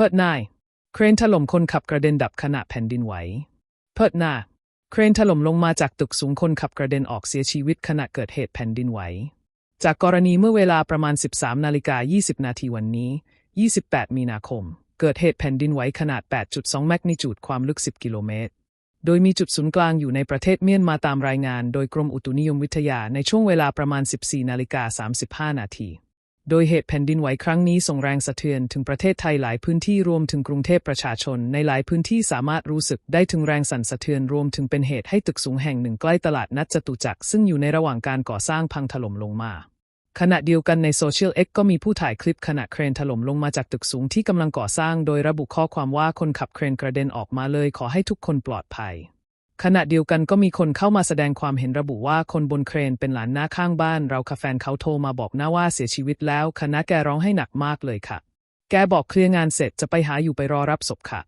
เพิดนาย เครนถล่มคนขับกระเด็นดับขณะแผ่นดินไหว เพิดหน้าเครนถล่มลงมาจากตึกสูงคนขับกระเด็นออกเสียชีวิตขณะเกิดเหตุแผ่นดินไหว จากกรณีเมื่อเวลาประมาณ 13นาฬิกา20 นาทีวันนี้ 28 มีนาคม เกิดเหตุแผ่นดินไหวขนาด 8.2 แมกนิจูดความลึก 10 กิโลเมตร โดยมีจุดศูนย์กลางอยู่ในประเทศเมียนมาตามรายงาน โดยกรมอุตุนิยมวิทยาในช่วงเวลาประมาณ 14นาฬิกา35 นาที โดยเหตุแผ่นดินไหวครั้งนี้ส่งแรงสะเทือนถึงประเทศไทยหลายพื้นที่รวมถึงกรุงเทพประชาชน ในหลายพื้นที่สามารถรู้สึกได้ถึงแรงสั่นสะเทือนรวมถึงเป็นเหตุให้ตึกสูงแห่งหนึ่งใกล้ตลาดนัดจตุจักรซึ่งอยู่ในระหว่างการก่อสร้างพังถล่มลงมา ขณะเดียวกันในโซเชียลเอ็ก็มีผู้ถ่ายคลิปขณะเครนถล่มลงมาจากตึกสูงที่กำลังก่อสร้าง โดยระบุข้อความว่าคนขับเครนกระเด็นออกมาเลยขอให้ทุกคนปลอดภัย ขณะเดียวกันก็มีคนเข้ามาแสดงความเห็นระบุว่าคนบนเครนเป็นหลานหน้าข้างบ้าน เราค่ะแฟนเขาโทรมาบอกน้าว่าเสียชีวิตแล้วคณะแกร้องให้หนักมากเลยค่ะ แกบอกเคลียร์งานเสร็จจะไปหาอยู่ไปรอรับศพค่ะ